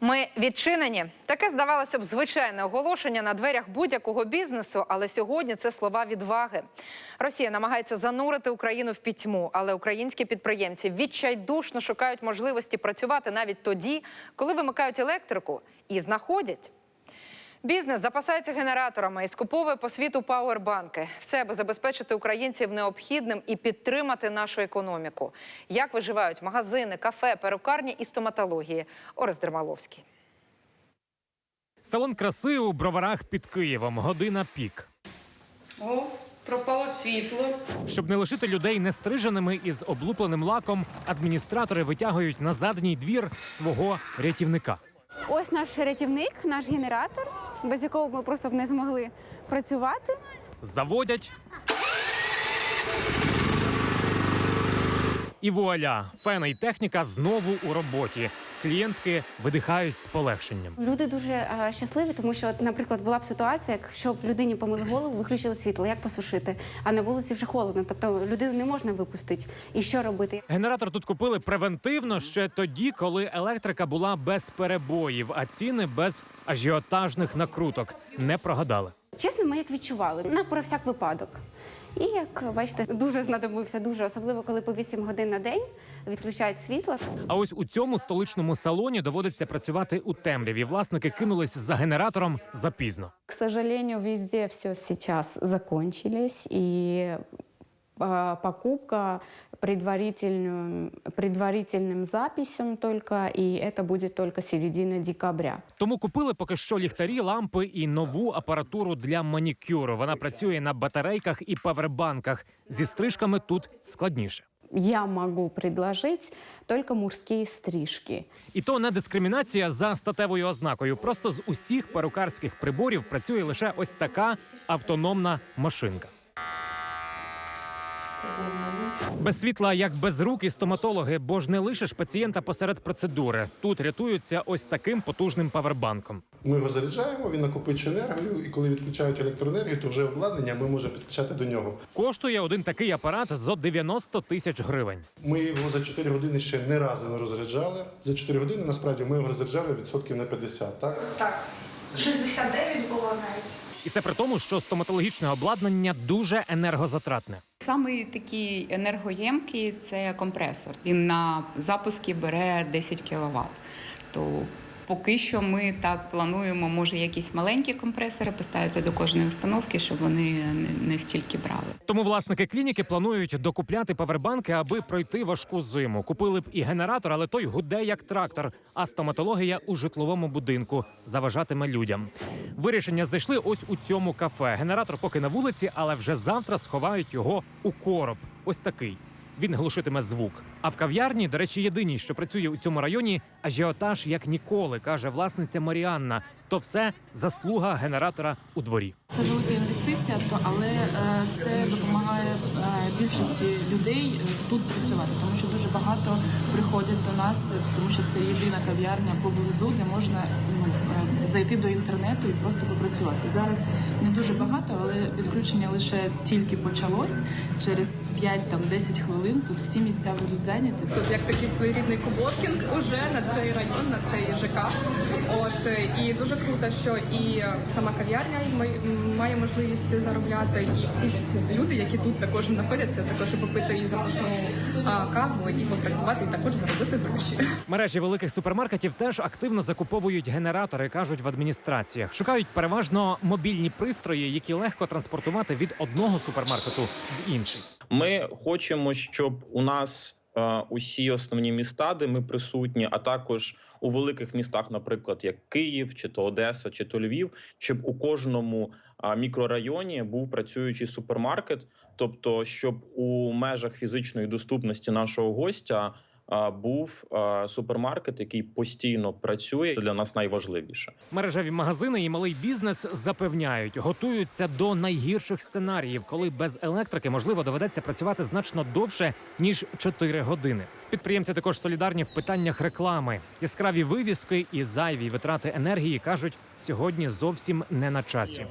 Ми відчинені. Таке здавалося б звичайне оголошення на дверях будь-якого бізнесу, але сьогодні це слова відваги. Росія намагається занурити Україну в пітьму, але українські підприємці відчайдушно шукають можливості працювати навіть тоді, коли вимикають електрику і знаходять. Бізнес запасається генераторами і скуповує по світу пауербанки. Все, аби забезпечити українців необхідним і підтримати нашу економіку. Як виживають магазини, кафе, перукарні і стоматології? Орес Дермаловський. Салон краси у броварах під Києвом. Година пік. О, пропало світло. Щоб не лишити людей нестриженими із облупленим лаком, адміністратори витягують на задній двір свого рятівника. Ось наш рятівник, наш генератор, без якого ми просто б не змогли працювати. Заводять. І вуаля, фена і техніка знову у роботі. Клієнтки видихають з полегшенням. Люди дуже е, щасливі, тому що, от, наприклад, була б ситуація, якщо б людині помили голову, виключили світло, як посушити, а на вулиці вже холодно. Тобто людину не можна випустити. І що робити? Генератор тут купили превентивно ще тоді, коли електрика була без перебоїв, а ціни без ажіотажних накруток. Не прогадали. Чесно, ми як відчували на про всяк випадок. І як бачите, дуже знадобився, дуже особливо, коли по 8 годин на день відключають світло. А ось у цьому столичному салоні доводиться працювати у темряві. Власники кинулись за генератором запізно. К сожалению, везде все сейчас закончились, и э, покупка предварительным, предварительным записям только, и это будет только середина декабря. Тому купили поки що ліхтарі, лампи і нову апаратуру для манікюру. Вона працює на батарейках і павербанках. Зі стрижками тут складніше. Я могу предложить только мужские стрижки. І то не дискримінація за статевою ознакою. Просто з усіх перукарських приборів працює лише ось така автономна машинка. Без світла, як без рук і стоматологи, бо ж не лишиш пацієнта посеред процедури. Тут рятуються ось таким потужним павербанком. Ми його заряджаємо, він накопичує енергію, і коли відключають електроенергію, то вже обладнання ми можемо підключати до нього. Коштує один такий апарат зо 90 тисяч гривень. Ми його за 4 години ще не разу не розряджали. За 4 години насправді ми його розряджали відсотків на 50, так? Так, 69 було навіть. І це при тому, що стоматологічне обладнання дуже енергозатратне. Саме такий енергоємкий це компресор. Він на запуски бере 10 кВт. То поки що ми так плануємо, може, якісь маленькі компресори поставити до кожної установки, щоб вони не- стільки брали. Тому власники клініки планують докупляти павербанки, аби пройти важку зиму. Купили б і генератор, але той гуде як трактор. А стоматологія у житловому будинку заважатиме людям. Вирішення знайшли ось у цьому кафе. Генератор поки на вулиці, але вже завтра сховають його у короб. Ось такий. Він глушитиме звук. А в кав'ярні, до речі, єдиній, що працює у цьому районі, ажіотаж як ніколи, каже власниця Маріанна. То все заслуга генератора у дворі. Це велика інвестиція, але е, це допомагає е, більшості людей е, тут працювати, тому що дуже багато приходять до нас, тому що це єдина кав'ярня поблизу, де можна ну, зайти до інтернету і просто попрацювати. Зараз не дуже багато, але відключення лише тільки почалось. Через 5-10 хвилин тут всі місця будуть зайняті. Тут як такий своєрідний Куботкінг уже на цей район, на цей ЖК. От і дуже круто, що і сама кав'ярня має- має можливість заробляти, і всі ці люди, які тут також знаходяться, також і попити і запашну каву, і попрацювати, і також заробити гроші. Мережі великих супермаркетів теж активно закуповують генератори, кажуть в адміністраціях. Шукають переважно мобільні пристрої, які легко транспортувати від одного супермаркету в інший. Ми хочемо, щоб у нас усі основні міста, де ми присутні, а також у великих містах, наприклад, як Київ, чи то Одеса, чи то Львів, щоб у кожному е, мікрорайоні був працюючий супермаркет, тобто щоб у межах фізичної доступності нашого гостя. Був супермаркет, який постійно працює. Це для нас найважливіше. Мережеві магазини і малий бізнес запевняють, готуються до найгірших сценаріїв, коли без електрики можливо доведеться працювати значно довше ніж 4 години. Підприємці також солідарні в питаннях реклами. Яскраві вивіски і зайві витрати енергії кажуть сьогодні зовсім не на часі.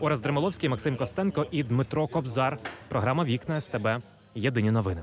Орес Дремоловський, Максим Костенко і Дмитро Кобзар. Програма Вікна СТБ. Єдині новини.